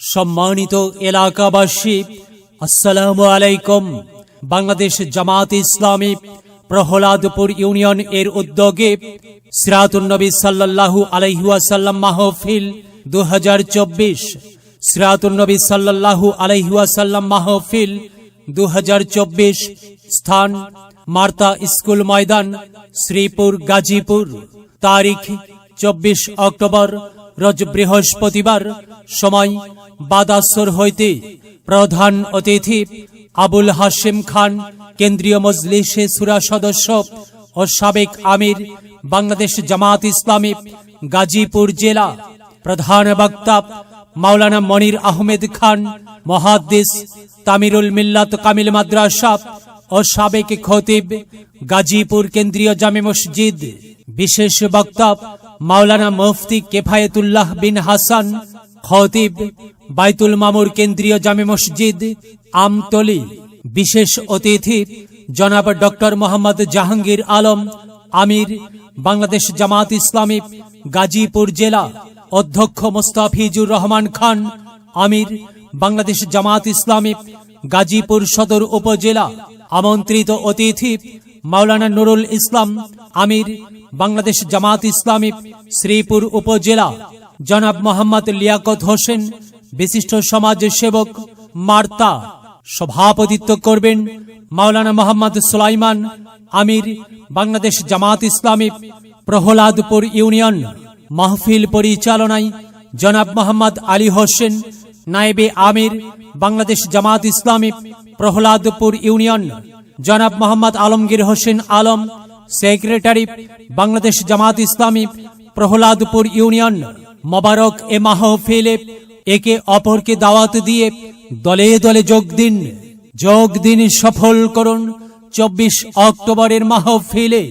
সম্মানিত এলাকাবাসী, আসসালামু আলাইকুম। বাংলাদেশ জামাত ইসলামী প্রহ্লাদপুর ইউনিয়ন এর উদ্যোগে সিরাতুন্নবী সাল্লাল্লাহু আলাইহুয়াসাল্লাম মাহফিল দু হাজার চব্বিশ সিরাতুন্নবী সাল্লাল্লাহু আলাইহুয়াসাল্লাম মাহফিল দু হাজার চব্বিশ স্থান মার্তা স্কুল ময়দান শ্রীপুর গাজীপুর। তারিখ চব্বিশ অক্টোবর রোজ বৃহস্পতিবার সময় বাদাসর হইতে প্রধান অতিথি আবুল হাশিম খান, কেন্দ্রীয় মজলিসে সুরা সদস্য ও সাবেক আমির বাংলাদেশ জামাত ইসলামী, গাজীপুর জেলা প্রধান বক্তা মাওলানা মনির আহমেদ খান, মহাদ্দিস তামিরুল মিল্লাত কামিল মাদ্রাসা ও সাবেক খতিব গাজীপুর কেন্দ্রীয় জামে মসজিদ। বিশেষ বক্তা মাওলানা মুফতি কেফায়েতুল্লাহ বিন হাসান, খতিব বাইতুল মামুর কেন্দ্রীয় জামে মসজিদ, আমতলি। বিশেষ অতিথি জনাব ডক্টর মোহাম্মদ জাহাঙ্গীর আলম, আমির, বাংলাদেশ জামাত ইসলামী, গাজীপুর জেলা অধ্যক্ষ মোস্তাফিজুর রহমান খান, আমির, বাংলাদেশ জামাত ইসলামী, গাজীপুর সদর উপজেলা আমন্ত্রিত অতিথি মাওলানা নুরুল ইসলাম আমির, বাংলাদেশ জামাত ইসলামী, শ্রীপুর উপজেলা। জনাব মোহাম্মদ লিয়াকত হোসেন, বিশিষ্ট সমাজ সেবক মার্তা। সভাপতিত্ব করবেন মাওলানা মোহাম্মদ সুলাইমান আমির, বাংলাদেশ জামাত ইসলামী, প্রহ্লাদপুর ইউনিয়ন। মাহফিল পরিচালনায় জনাব মোহাম্মদ আলী হোসেন, নায়েবে আমির, বাংলাদেশ জামাত ইসলামী, প্রহ্লাদপুর ইউনিয়ন। জনাব মোহাম্মদ আলমগীর হোসেন আলম, সেক্রেটারি বাংলাদেশ জামাত ইসলামী, প্রহ্লাদপুর ইউনিয়ন, মোবারক এ মাহফিলে একে অপরকে দাওয়াত দিয়ে দলে দলে যোগ দিন যোগ দিন সফল করুন চব্বিশ অক্টোবরের মাহফিলে।